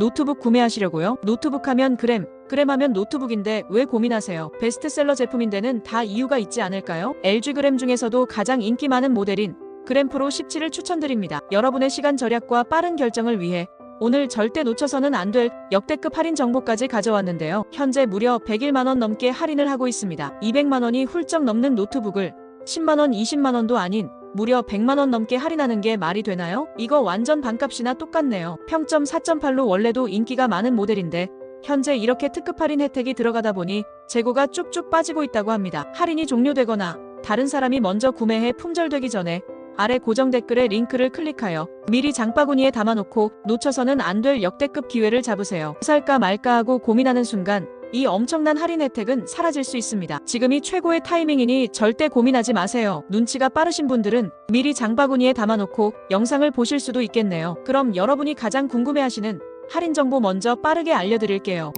노트북 구매하시려고요? 노트북 하면 그램, 그램 하면 노트북인데 왜 고민하세요? 베스트셀러 제품인데는 다 이유가 있지 않을까요? LG 그램 중에서도 가장 인기 많은 모델인 그램 프로 17을 추천드립니다. 여러분의 시간 절약과 빠른 결정을 위해 오늘 절대 놓쳐서는 안 될 역대급 할인 정보까지 가져왔는데요. 현재 무려 101만원 넘게 할인을 하고 있습니다. 200만원이 훌쩍 넘는 노트북을 10만원, 20만원도 아닌 무려 100만원 넘게 할인하는 게 말이 되나요? 이거 완전 반값이나 똑같네요. 평점 4.8로 원래도 인기가 많은 모델인데 현재 이렇게 특급 할인 혜택이 들어가다 보니 재고가 쭉쭉 빠지고 있다고 합니다. 할인이 종료되거나 다른 사람이 먼저 구매해 품절되기 전에 아래 고정 댓글에 링크를 클릭하여 미리 장바구니에 담아놓고 놓쳐서는 안 될 역대급 기회를 잡으세요. 살까 말까 하고 고민하는 순간 이 엄청난 할인 혜택은 사라질 수 있습니다. 지금이 최고의 타이밍이니 절대 고민하지 마세요. 눈치가 빠르신 분들은 미리 장바구니에 담아놓고 영상을 보실 수도 있겠네요. 그럼 여러분이 가장 궁금해하시는 할인 정보 먼저 빠르게 알려드릴게요.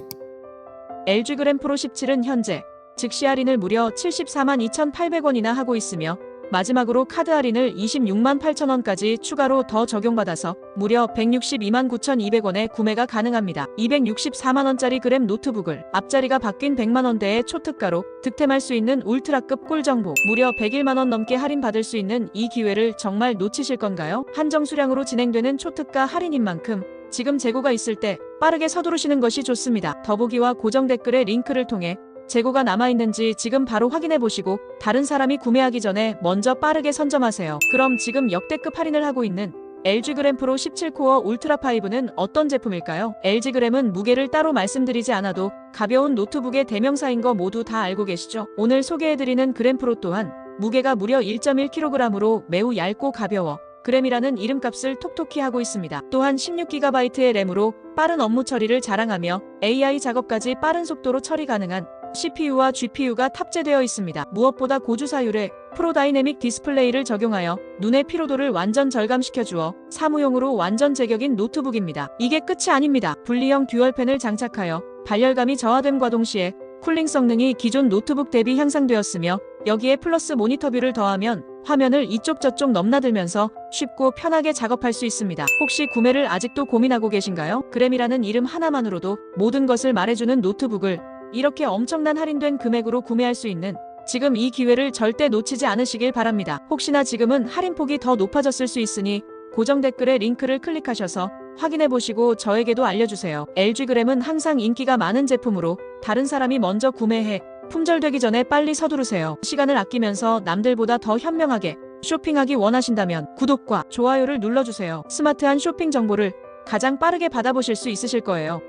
LG 그램 프로 17은 현재 즉시 할인을 무려 74만 2,800원이나 하고 있으며 마지막으로 카드 할인을 26만 8천원까지 추가로 더 적용받아서 무려 162만 9,200원에 구매가 가능합니다. 264만원짜리 그램 노트북을 앞자리가 바뀐 100만원대의 초특가로 득템할 수 있는 울트라급 꿀정보 무려 101만원 넘게 할인받을 수 있는 이 기회를 정말 놓치실 건가요? 한정 수량으로 진행되는 초특가 할인인 만큼 지금 재고가 있을 때 빠르게 서두르시는 것이 좋습니다. 더보기와 고정 댓글의 링크를 통해 재고가 남아있는지 지금 바로 확인해 보시고 다른 사람이 구매하기 전에 먼저 빠르게 선점하세요. 그럼 지금 역대급 할인을 하고 있는 LG 그램 프로 17코어 울트라 5는 어떤 제품일까요? LG 그램은 무게를 따로 말씀드리지 않아도 가벼운 노트북의 대명사인 거 모두 다 알고 계시죠? 오늘 소개해드리는 그램 프로 또한 무게가 무려 1.1kg으로 매우 얇고 가벼워 그램이라는 이름값을 톡톡히 하고 있습니다. 또한 16GB의 램으로 빠른 업무 처리를 자랑하며 AI 작업까지 빠른 속도로 처리 가능한 CPU와 GPU가 탑재되어 있습니다. 무엇보다 고주사율의 프로 다이내믹 디스플레이를 적용하여 눈의 피로도를 완전 절감시켜 주어 사무용으로 완전 제격인 노트북입니다. 이게 끝이 아닙니다. 분리형 듀얼팬을 장착하여 발열감이 저하됨과 동시에 쿨링 성능이 기존 노트북 대비 향상되었으며 여기에 플러스 모니터 뷰를 더하면 화면을 이쪽 저쪽 넘나들면서 쉽고 편하게 작업할 수 있습니다. 혹시 구매를 아직도 고민하고 계신가요? 그램이라는 이름 하나만으로도 모든 것을 말해주는 노트북을 이렇게 엄청난 할인된 금액으로 구매할 수 있는 지금 이 기회를 절대 놓치지 않으시길 바랍니다. 혹시나 지금은 할인폭이 더 높아졌을 수 있으니 고정 댓글에 링크를 클릭하셔서 확인해 보시고 저에게도 알려주세요. LG 그램은 항상 인기가 많은 제품으로 다른 사람이 먼저 구매해 품절되기 전에 빨리 서두르세요. 시간을 아끼면서 남들보다 더 현명하게 쇼핑하기 원하신다면 구독과 좋아요를 눌러주세요. 스마트한 쇼핑 정보를 가장 빠르게 받아보실 수 있으실 거예요.